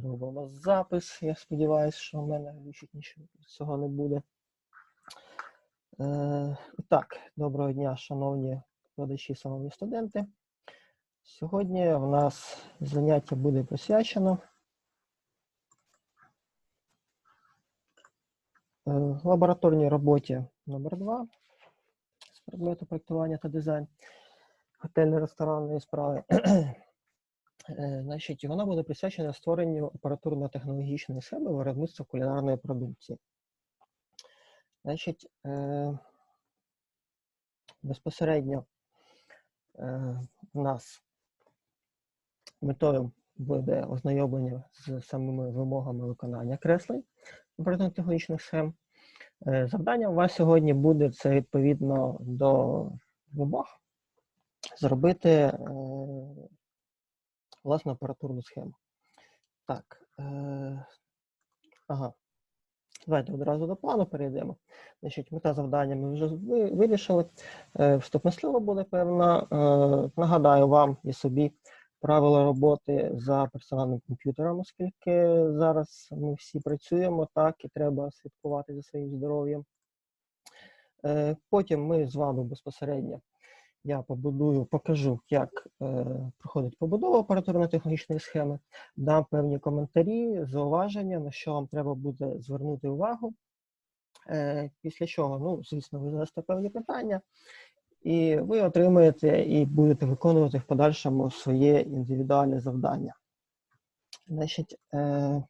робимо запис. Я сподіваюся, що в мене більше нічого цього не буде. Е, так, доброго дня, шановні викладачі, шановні студенти. Сьогодні в нас заняття буде присвячено е, лабораторній роботі номер 2 з предмету проєктування та дизайн готельно-ресторанної справи. Е, Значить, вона буде присвячена створенню оперативно-технологічної схеми виробництва кулінарної продукції. Значить, е, безпосередньо е, в нас метою буде ознайомлення з самими вимогами виконання креслень оперативно-технологічних схем. Завдання у вас сьогодні буде це відповідно до вимог зробити власну оперативну схему. Так. Е, ага. Давайте одразу до плану перейдемо. Значить, мета завдання ми вже вирішили. Е, Вступне слово буде певно. Е, Нагадаю вам і собі правила роботи за персональним комп'ютером, оскільки зараз ми всі працюємо так і треба слідкувати за своїм здоров'ям. Е, Потім ми з вами безпосередньо я побудую, покажу, як е, проходить побудова оперативно-технологічної схеми, дам певні коментарі, зауваження, на що вам треба буде звернути увагу. Е, після чого, ну, звісно, ви задасте певні питання, і ви отримаєте і будете виконувати в подальшому своє індивідуальне завдання. Значить, е,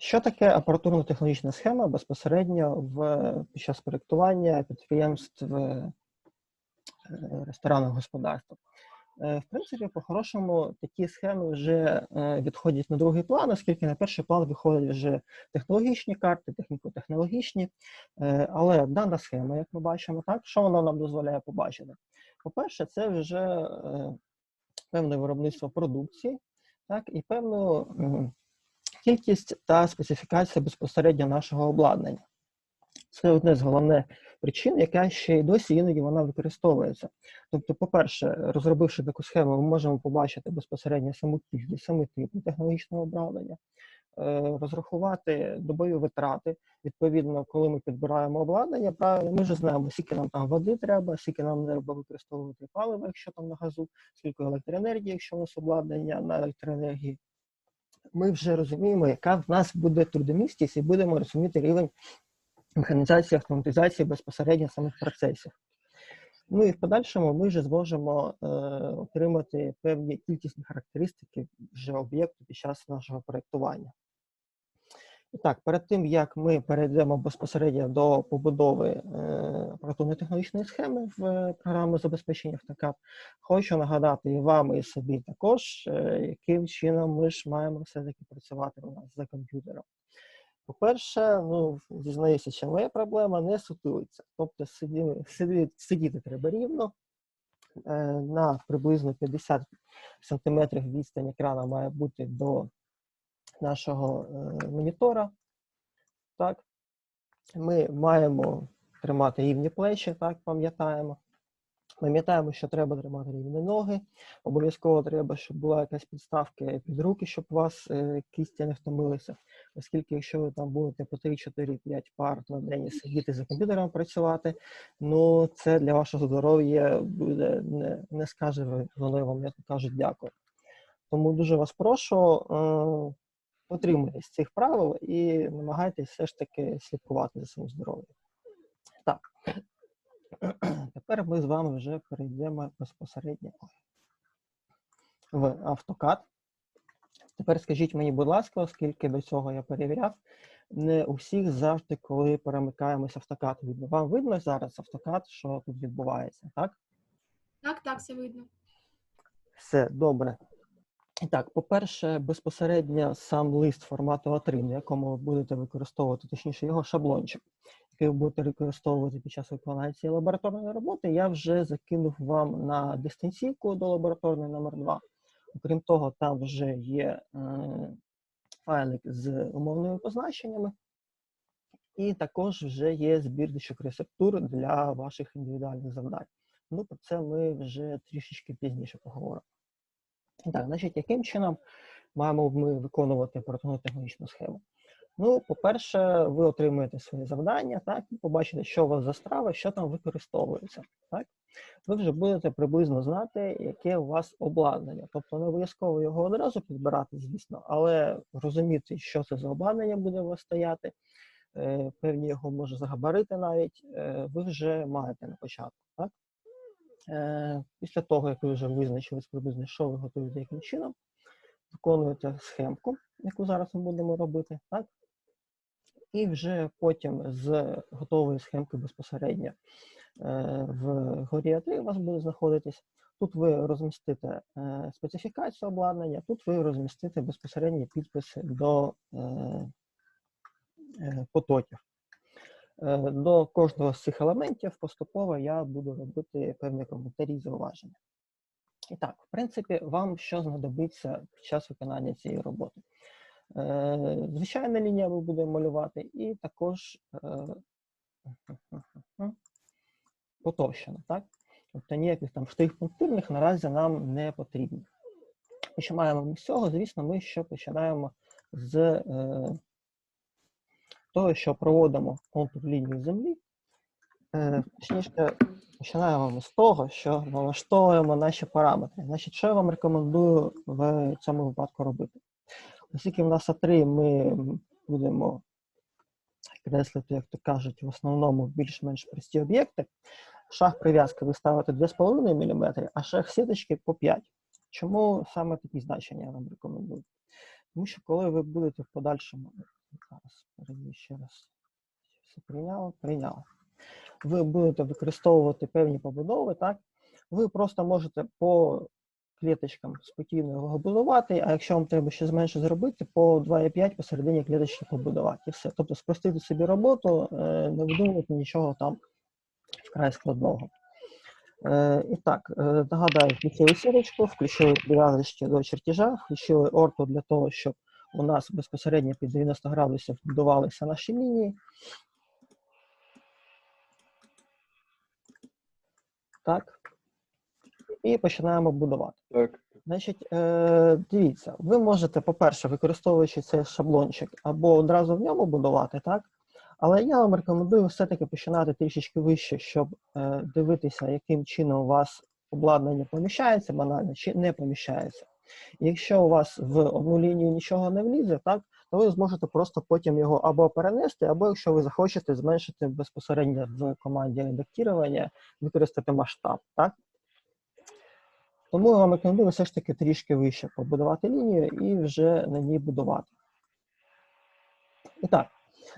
що таке апаратурно-технологічна схема безпосередньо в, під час проєктування підприємств е, ресторанного господарства? Е, В принципі, по-хорошому, такі схеми вже е, відходять на другий план, оскільки на перший план виходять вже технологічні карти, техніко-технологічні. Але дана схема, як ми бачимо, так, що вона нам дозволяє побачити? По-перше, це вже певне виробництво продукції, так, і певну кількість та специфікація безпосередньо нашого обладнання. Це одне з головних причин, яка ще й досі іноді вона використовується. Тобто, по-перше, розробивши таку схему, ми можемо побачити безпосередньо саму кількість, саме типу технологічного обладнання, е, розрахувати добові витрати. Відповідно, коли ми підбираємо обладнання, правильно, ми вже знаємо, скільки нам там води треба, скільки нам треба використовувати паливо, якщо там на газу, скільки електроенергії, якщо у нас обладнання на електроенергії. Ми вже розуміємо, яка в нас буде трудомістість, і будемо розуміти рівень механізації, автоматизації безпосередньо самих процесів. Ну і в подальшому ми вже зможемо е, отримати певні кількісні характеристики вже об'єкту під час нашого проєктування. І так, перед тим як ми перейдемо безпосередньо до побудови е, оперативно-технологічної схеми в е, програму забезпечення автокад, хочу нагадати і вам, і собі також, е, яким чином ми ж маємо все-таки працювати у нас за комп'ютером. По-перше, ну, дізнаюся, що моя проблема не сутулиться. Тобто сиді, сиді, сидіти треба рівно. На приблизно 50 см відстань екрана має бути до нашого е, монітора. Так. Ми маємо тримати рівні плечі, так, пам'ятаємо. Пам'ятаємо, що треба тримати рівні ноги. Обов'язково треба, щоб була якась підставка під руки, щоб у вас е, кістя не втомилися. Оскільки, якщо ви там будете по 3-4-5 пар на день сидіти за комп'ютером працювати, ну це для вашого здоров'я буде не, не скаже воно вам, як кажуть, дякую. Тому дуже вас прошу, дотримуйтесь цих правил і намагайтесь все ж таки слідкувати за своїм здоров'ям. Так. Тепер ми з вами вже перейдемо безпосередньо в автокад. Тепер скажіть мені, будь ласка, оскільки до цього я перевіряв, не у всіх завжди, коли перемикаємося в автокад, видно. Вам видно зараз автокад, що тут відбувається, так? Так, так, все видно. Все добре. Так, по-перше, безпосередньо сам лист формату А3, на якому ви будете використовувати, точніше, його шаблончик, який ви будете використовувати під час виконання лабораторної роботи, я вже закинув вам на дистанційку до лабораторної номер 2 Окрім того, там вже є е, файлик з умовними позначеннями, і також вже є збірничок рецептур для ваших індивідуальних завдань. Ну, про це ми вже трішечки пізніше поговоримо. Так, значить, яким чином маємо ми виконувати оперативну технологічну схему? Ну, по-перше, ви отримуєте своє завдання, так, і побачите, що у вас за страва, що там використовується. Так? Ви вже будете приблизно знати, яке у вас обладнання. Тобто не обов'язково його одразу підбирати, звісно, але розуміти, що це за обладнання буде у вас стояти, е, певні його може загабарити навіть, е, ви вже маєте на початку. Так? Е, Після того, як ви вже визначили приблизно, що ви готуєте яким чином, виконуєте схемку, яку зараз ми будемо робити, так? І вже потім з готової схемки безпосередньо е, в горі А3 у вас буде знаходитись. Тут ви розмістите е, специфікацію обладнання, тут ви розмістите безпосередні підписи до потоків. Е, До кожного з цих елементів поступово я буду робити певні коментарі і зауваження. І так, в принципі, вам що знадобиться під час виконання цієї роботи? Е, Звичайна лінія ми будемо малювати, і також е, потовщена, так? Тобто ніяких там штих пунктирних наразі нам не потрібно. І що маємо ми з цього? Звісно, ми ще починаємо з того, що проводимо контур лінії землі. Е, точніше, починаємо з того, що налаштовуємо наші параметри. Значить, що я вам рекомендую в цьому випадку робити? Оскільки в нас А3 ми будемо креслити, як то кажуть, в основному більш-менш прості об'єкти, шаг прив'язки ви ставите 2,5 мм, а шаг сіточки по 5. Чому саме такі значення я вам рекомендую? Тому що коли ви будете в подальшому, ще раз, все прийняло, прийняло. Ви будете використовувати певні побудови, так? Ви просто можете по клеточкам спокійно його будувати, а якщо вам треба ще зменше зробити, по 2,5 посередині клеточки побудувати. І все. Тобто спростити собі роботу, е, не видумувати нічого там вкрай складного. Е, І так, е, нагадаю, включили сірочку, включили прив'язочки до чертежа, включили орту для того, щоб у нас безпосередньо під 90 градусів будувалися наші лінії. Так. І починаємо будувати. Так. Значить, е, дивіться, ви можете, по-перше, використовуючи цей шаблончик, або одразу в ньому будувати, так? Але я вам рекомендую все-таки починати трішечки вище, щоб е, дивитися, яким чином у вас обладнання поміщається банально чи не поміщається. Якщо у вас в одну лінію нічого не влізе, так, то ви зможете просто потім його або перенести, або якщо ви захочете зменшити безпосередньо в команді редактування, використати масштаб. Так? Тому я вам рекомендую все ж таки трішки вище побудувати лінію і вже на ній будувати. І так,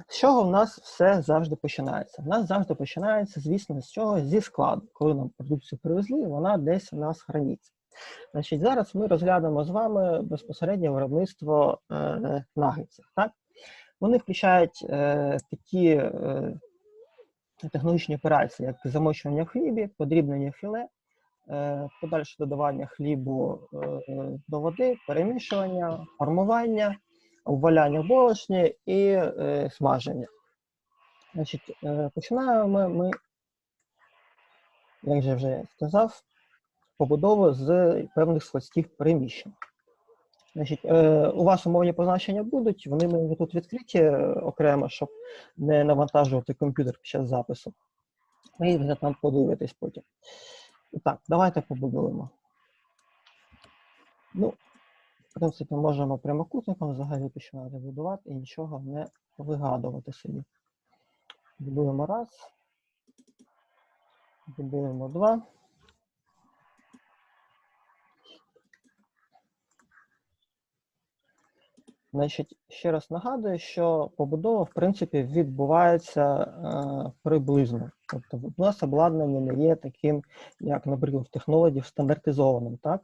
з чого в нас все завжди починається? В нас завжди починається, звісно, з чого? Зі складу. Коли нам продукцію привезли, вона десь у нас храниться. Значить, зараз ми розглянемо з вами безпосередньо виробництво е. Так? Вони включають е, такі е, технологічні операції, як замочування в хлібі, подрібнення філе, е, подальше додавання хлібу е, до води, перемішування, формування, обваляння в борошні і е, смаження. Значить, е, починаємо ми, як же вже сказав, побудову з певних складських приміщень. Значить, е, у вас умовні позначення будуть, вони мені тут відкриті е, окремо, щоб не навантажувати комп'ютер під час запису. Ви вже там подивитесь потім. І так, давайте побудуємо. Ну, в принципі, можемо прямокутником взагалі починати будувати і нічого не вигадувати собі. Будуємо раз. Будуємо два. Значить, ще раз нагадую, що побудова, в принципі, відбувається е, приблизно. Тобто, у нас обладнання не є таким, як, наприклад, в технологів стандартизованим. Так?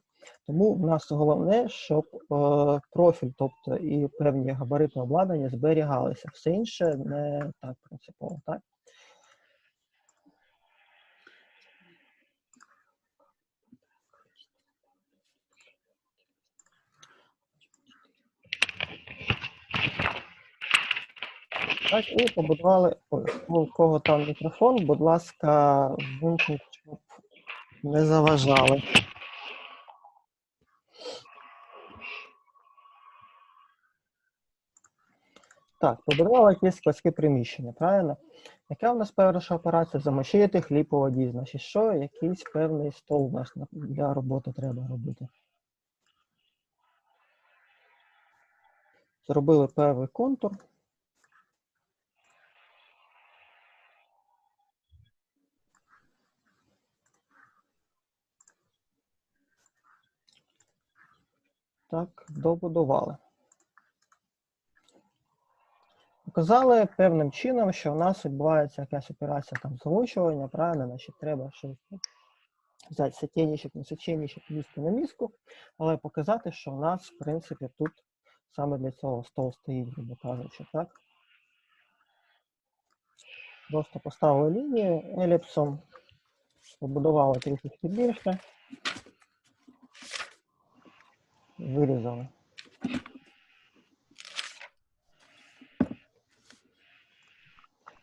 Тому в нас головне, щоб е, профіль, тобто і певні габарити обладнання зберігалися. Все інше не так принципово. Так? Так, і побудували. Ой, у кого там мікрофон, будь ласка, вимкніть, щоб Не заважали. Так, побудували якісь складське приміщення, правильно? Яка в нас перша операція? Замочити хліб у воді. Значить, що якийсь певний стол у нас для роботи треба робити. Зробили перший контур. Так, добудували. Показали певним чином, що в нас відбувається якась операція там злочування, правильно, значить треба щось взяти сетєнічок, не сетєнічок, міску на міску, але показати, що в нас, в принципі, тут саме для цього стол стоїть, грубо кажучи, так? Просто поставили лінію еліпсом, побудували трішки більше, вирізали.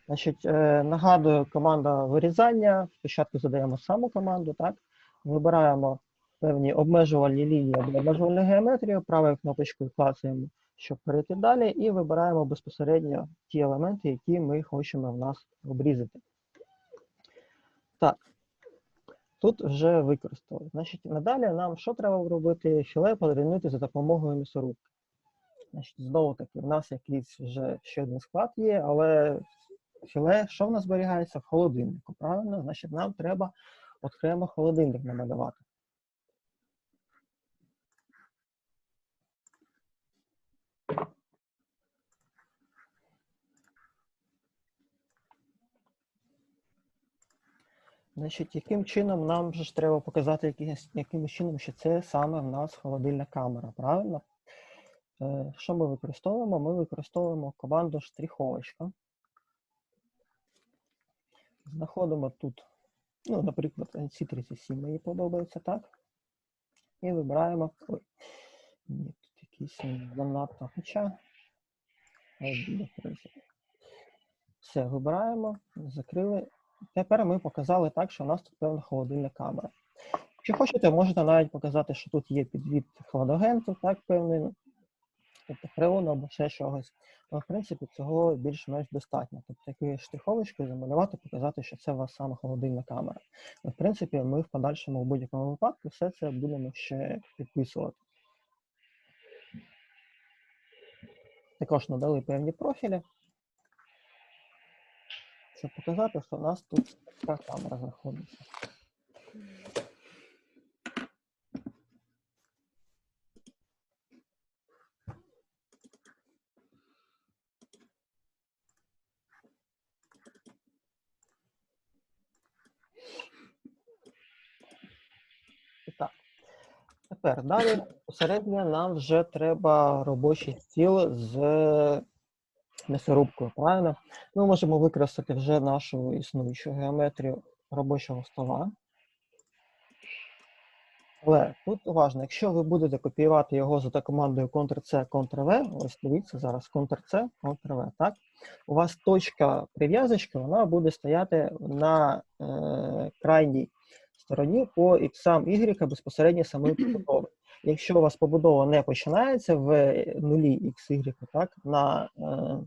Значить, е, нагадую, команда вирізання. Спочатку задаємо саму команду, так? Вибираємо певні обмежувальні лінії або обмежувальну геометрію, правою кнопочкою клацаємо, щоб перейти далі, і вибираємо безпосередньо ті елементи, які ми хочемо в нас обрізати. Так, тут вже використали. Значить, надалі нам що треба робити? Філе подрібнити за допомогою місорубки. Значить, знову таки, в нас якийсь вже ще один склад є, але філе, що в нас зберігається? В холодильнику, правильно? Значить, нам треба окремо холодильник намалювати. Значить, яким чином нам ж треба показати, якимось, яким чином, що це саме в нас холодильна камера, правильно? Е, Що ми використовуємо? Ми використовуємо команду штриховочка. Знаходимо тут, ну, наприклад, NC37 мені подобається, так? І вибираємо. Ой, ні, тут якийсь занадто, хоча. Все, вибираємо, закрили. Тепер ми показали так, що у нас тут певна холодильна камера. Якщо хочете, можете навіть показати, що тут є підвід хладагенту, так, певний, ну, тобто фреону або ще чогось. Але, в принципі, цього більш-менш достатньо. Тобто, якоюсь штриховочкою замалювати, показати, що це у вас саме холодильна камера. В принципі, ми в подальшому в будь-якому випадку все це будемо ще підписувати. Також надали певні профілі, щоб показати, що у нас тут така камера знаходиться. Тепер далі посередньо нам вже треба робочий стіл з м'ясорубкою, правильно? Ми можемо використати вже нашу існуючу геометрію робочого стола. Але тут уважно, якщо ви будете копіювати його за командою Ctrl-C, Ctrl-V, ось дивіться зараз Ctrl-C, Ctrl-V, так? У вас точка прив'язочки, вона буде стояти на е, крайній стороні по іксам Y безпосередньо самої побудови. Якщо у вас побудова не починається в нулі XY, так, на е,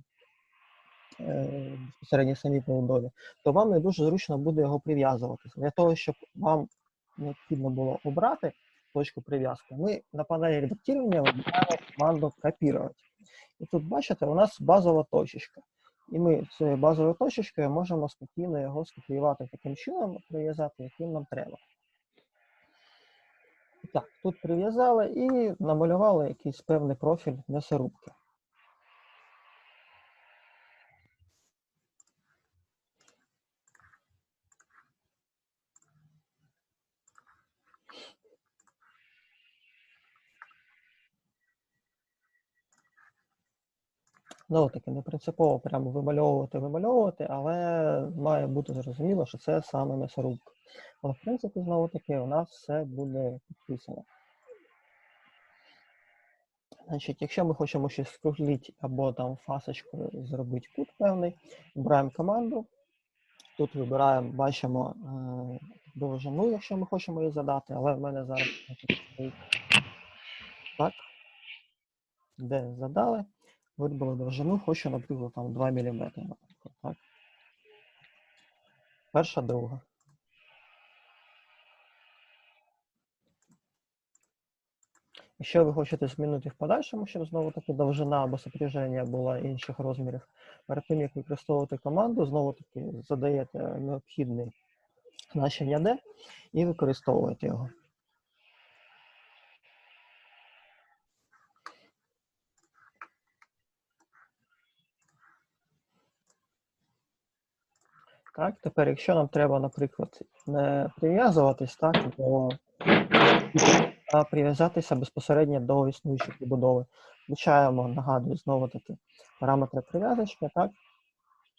е, безпосередньо самій побудові, то вам не дуже зручно буде його прив'язувати. Для того, щоб вам необхідно було обрати точку прив'язки, ми на панелі редактування вибираємо команду копірувати. І тут, бачите, у нас базова точечка. І ми цією базовою точечкою можемо спокійно його скопіювати таким чином, прив'язати, яким нам треба. Так, тут прив'язали і намалювали якийсь певний профіль м'ясорубки. Ну, таки не принципово прямо вимальовувати, вимальовувати, але має бути зрозуміло, що це саме м'ясорубка. Але, в принципі, знову таки, у нас все буде підписано. Значить, якщо ми хочемо щось скруглити або там фасочкою зробити кут певний, вибираємо команду. Тут вибираємо, бачимо е, довжину, якщо ми хочемо її задати, але в мене зараз так. Де задали, вибрали довжину, хочу, наприклад, там 2 мм. Так. Перша, друга. Якщо ви хочете змінити в подальшому, щоб знову таки довжина або сопряження була інших розмірів, перед тим як використовувати команду, знову таки задаєте необхідне значення D і використовуєте його. Так, тепер, якщо нам треба, наприклад, не прив'язуватись так, до а прив'язатися безпосередньо до існуючої побудови. Включаємо, нагадую, знову таки параметри прив'язочки, так,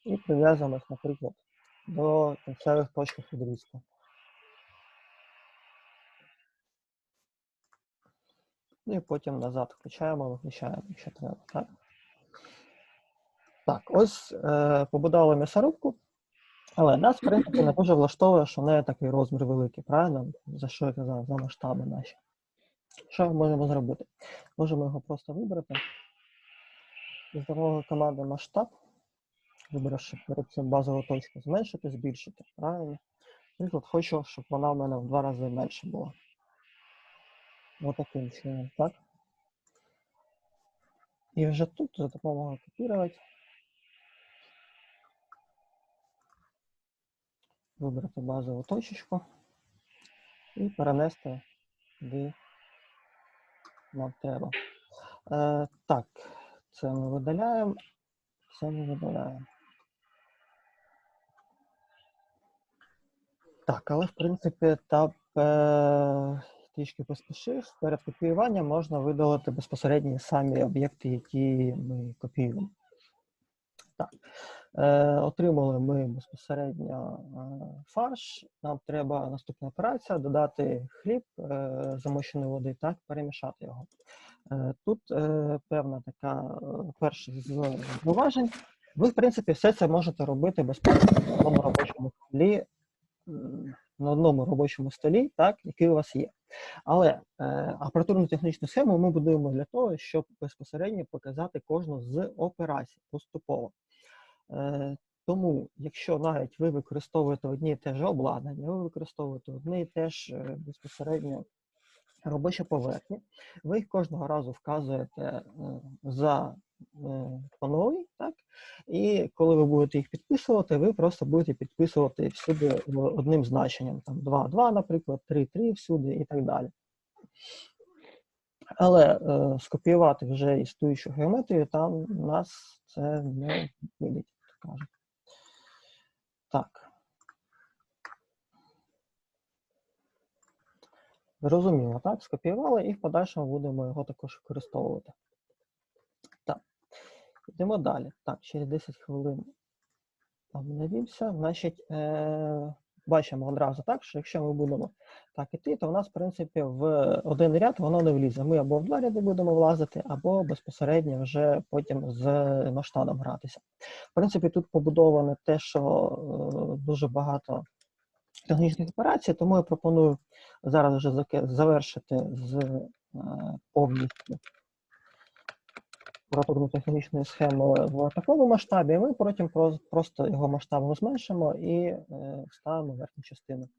і прив'язуємось, наприклад, до кінцевих точок відрізку. Ну і потім назад включаємо, виключаємо, якщо треба. Так, так ось е, побудували м'ясорубку, але нас, в принципі, не дуже влаштовує, що в неї такий розмір великий, правильно? За що я казав, за масштаби наші. Що ми можемо зробити? Можемо його просто вибрати. З допомогою команди масштаб, вибравши перед цим базову точку, зменшити, збільшити. Правильно? Наприклад, хочу, щоб вона в мене в два рази менше була. Ось таким чином, так? І вже тут за допомогою копірувати. Вибрати базову точечку і перенести де нам треба. Е, так, це ми видаляємо, це ми видаляємо. Так, але в принципі етап е, трішки поспішив. Перед копіюванням можна видалити безпосередньо самі об'єкти, які ми копіюємо. Так. Е, Отримали ми безпосередньо е, фарш. Нам треба наступна операція додати хліб е, замоченої води, так, перемішати його. Тут певна така перше з зауважень. Ви, в принципі, все це можете робити безпосередньо на одному робочому столі, на одному робочому столі, так, який у вас є. Але е, апаратурно-технічну схему ми будуємо для того, щоб безпосередньо показати кожну з операцій поступово. Е, Тому, якщо навіть ви використовуєте одні і те ж обладнання, ви використовуєте одне і те ж е, безпосередньо робочі поверхні, ви їх кожного разу вказуєте е, за пановий, так? І коли ви будете їх підписувати, ви просто будете підписувати всюди одним значенням, там 2-2, наприклад, 3-3 всюди і так далі. Але е, скопіювати вже існуючу геометрію, там нас це не вийде, кажуть. Так. Зрозуміло, так? Скопіювали і в подальшому будемо його також використовувати. Так. Йдемо далі. Так, через 10 хвилин обновився. Значить, е, бачимо одразу так, що якщо ми будемо так іти, то в нас, в принципі, в один ряд воно не влізе. Ми або в два ряди будемо влазити, або безпосередньо вже потім з масштабом гратися. В принципі, тут побудоване те, що е, дуже багато технічних операцій, тому я пропоную зараз вже завершити з е, повністю оперативно-технічною схемою в такому масштабі, і ми потім просто його масштабом зменшимо і е, вставимо верхню частину.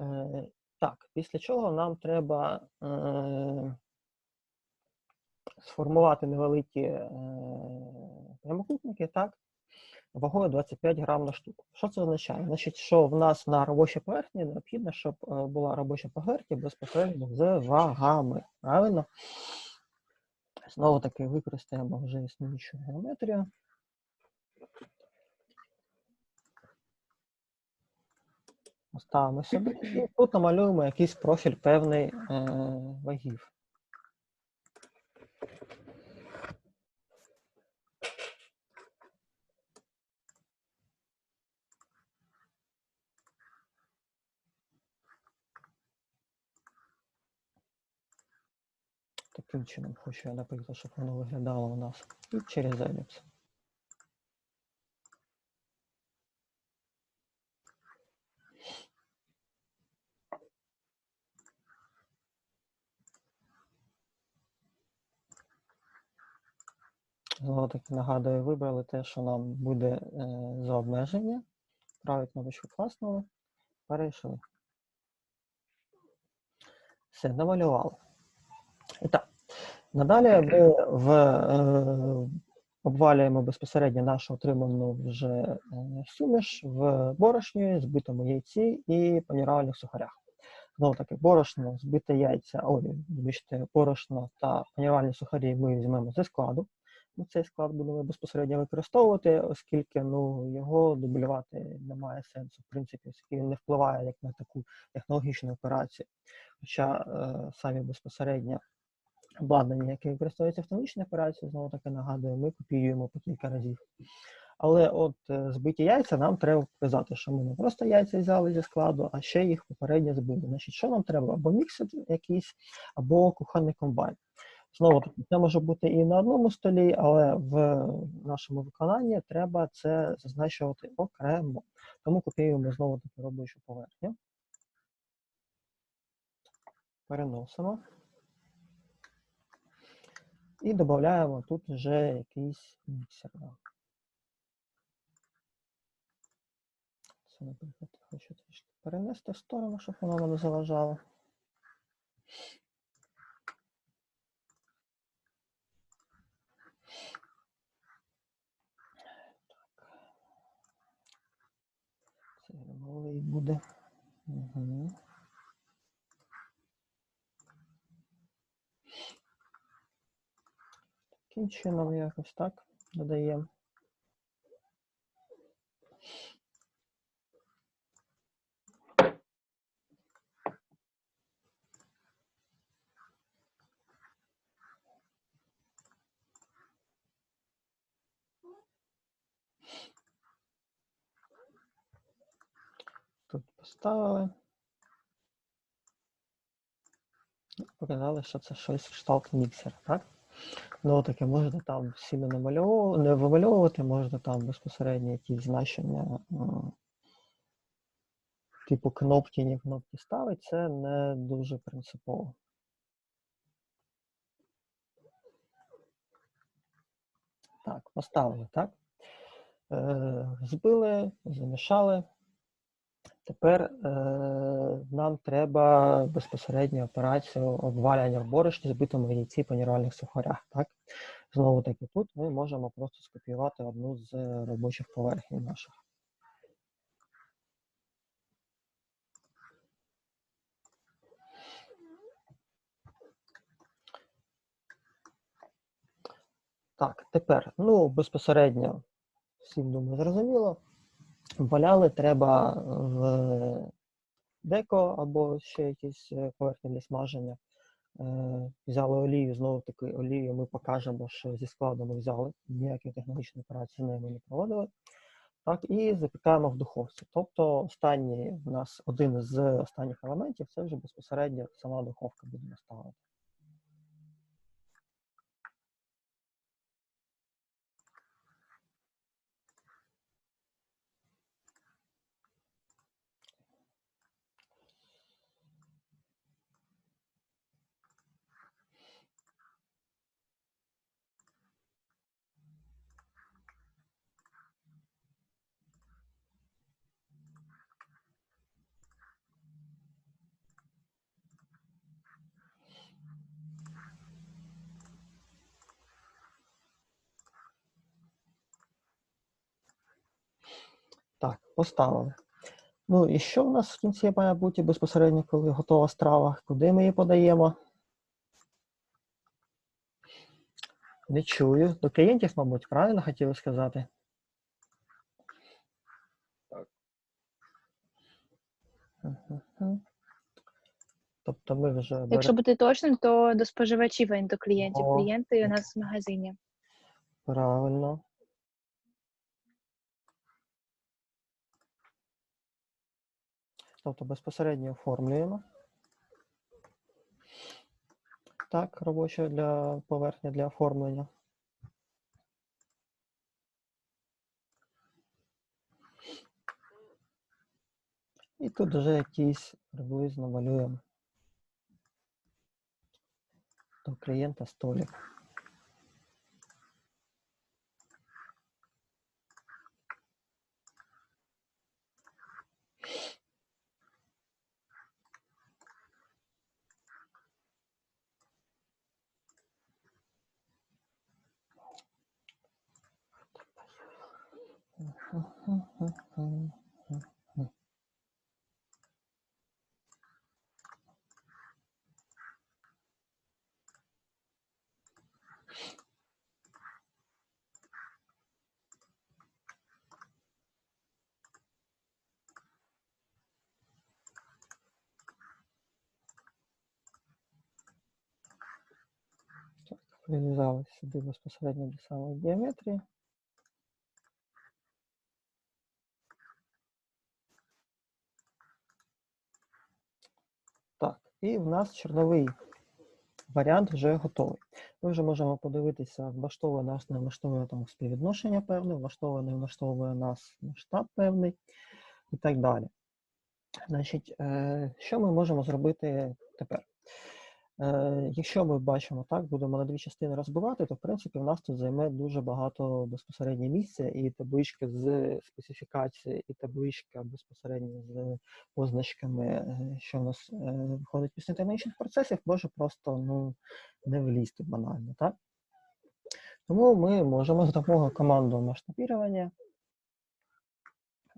Е, так, після чого нам треба е, сформувати невеликі прямокутники, так, вагою 25 грам на штуку. Що це означає? Значить, що в нас на робочій поверхні необхідно, щоб була робоча поверхня безпосередньо з вагами. Правильно? Знову таки використаємо вже існуючу геометрію. Ставимо сюди і тут намалюємо якийсь профіль певний е, вагів. Таким чином хочу я, наприклад, щоб воно виглядало у нас і через еліпс. Знову таки нагадую, вибрали те, що нам буде е, за обмеження. Правий кнопочку класнули. Перейшли. Все, намалювали. І так, надалі ми в, е, обвалюємо безпосередньо нашу отриману вже е, суміш в борошні, збитому яйці і панірувальних сухарях. Знову таки, борошно, збите яйця, ой, вибачте, борошно та панірувальні сухарі ми візьмемо зі складу. Ми цей склад будемо безпосередньо використовувати, оскільки ну, його дублювати немає сенсу, в принципі, оскільки він не впливає як на таку технологічну операцію. Хоча е, самі безпосередньо обладнання, яке використовується в технологічній операції, знову таки нагадую, ми копіюємо по кілька разів. Але от е, збиті яйця нам треба показати, що ми не просто яйця взяли зі складу, а ще їх попередньо збили. Значить, що нам треба? Або міксер якийсь, або кухонний комбайн. Знову таки, це може бути і на одному столі, але в нашому виконанні треба це зазначувати окремо. Тому копіюємо знову таки робочу поверхню. Переносимо. І додаємо тут вже якийсь міксер. Це, наприклад, хочу трішки перенести в сторону, щоб воно не заважало. Це буде. Угу. Таким чином якось так додаємо. Тут поставили. Показали, що це щось кшталт міксера, так? Ну, таке можна там сильно намальовувати, не вимальовувати, можна там безпосередньо якісь значення, типу кнопки, не кнопки ставити, це не дуже принципово. Так, поставили, так? Е, збили, замішали. Тепер е, нам треба безпосередньо операцію обваляння в борошні збитому яйці панірувальних сухарях. Так? Знову таки, тут ми можемо просто скопіювати одну з робочих поверхень наших. Так, тепер, ну, безпосередньо, всім думаю, зрозуміло. Валяли треба в деко або ще якісь е, поверхні для смаження. Е, Взяли олію, знову таки олію ми покажемо, що зі складу ми взяли, ніякі технологічні операції з нею ми не проводили. Так, і запікаємо в духовці. Тобто останній у нас один з останніх елементів це вже безпосередньо сама духовка будемо ставити. Так, поставили. Ну і що в нас в кінці має бути безпосередньо, коли готова страва? Куди ми її подаємо? Не чую. До клієнтів, мабуть, правильно хотіли сказати? Мгм. Тобто ми вже Якщо бути точним, то до споживачів, а не до клієнтів. О, Клієнти у нас в магазині. правильно. Тобто безпосередньо оформлюємо. Так, робоча для поверхня для оформлення. І тут вже якийсь приблизно малюємо до клієнта столик. прив'язали сюди безпосередньо до самої геометрії. І в нас чорновий варіант вже готовий. Ми вже можемо подивитися, влаштовує нас, не влаштовує там співвідношення певне, влаштовує, не влаштовує нас масштаб певний і так далі. Значить, е, що ми можемо зробити тепер? Е, Якщо ми бачимо так, будемо на дві частини розбивати, то в принципі в нас тут займе дуже багато безпосередньо місця, і табличка з специфікації, і табличка безпосередньо з позначками, е, що в нас е, виходить після технічних процесів, може просто ну, не влізти банально, так? Тому ми можемо за допомогою команди масштабірування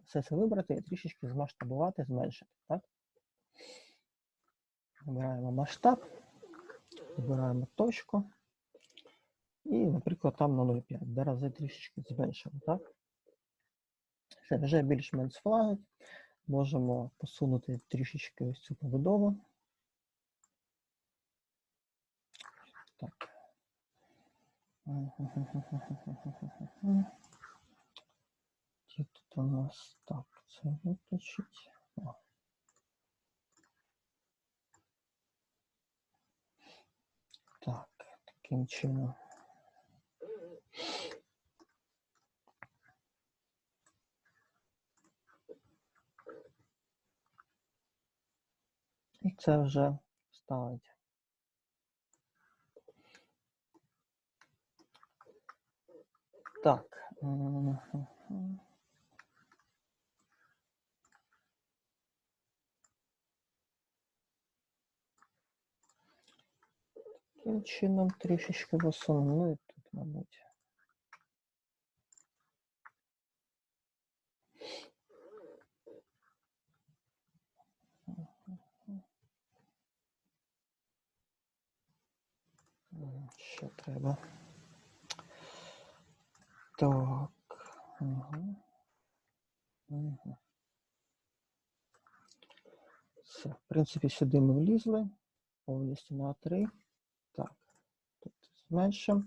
все це вибрати і трішечки змасштабувати, зменшити, так? Вибираємо масштаб, вибираємо точку. І, наприклад, там на 0,5. Два рази трішечки зменшимо, так? Все, вже більш-менш флагить. Можемо посунути трішечки ось цю побудову. Так. Тут у нас так, це виключить. Так, таким чином. І це вже ставить. Так. Таким чином трішечки засуну. Ну тут, мабуть. Ще треба. Так. Угу. Угу. Все. В принципі, сюди ми влізли. Повністю на 3. Зменшимо.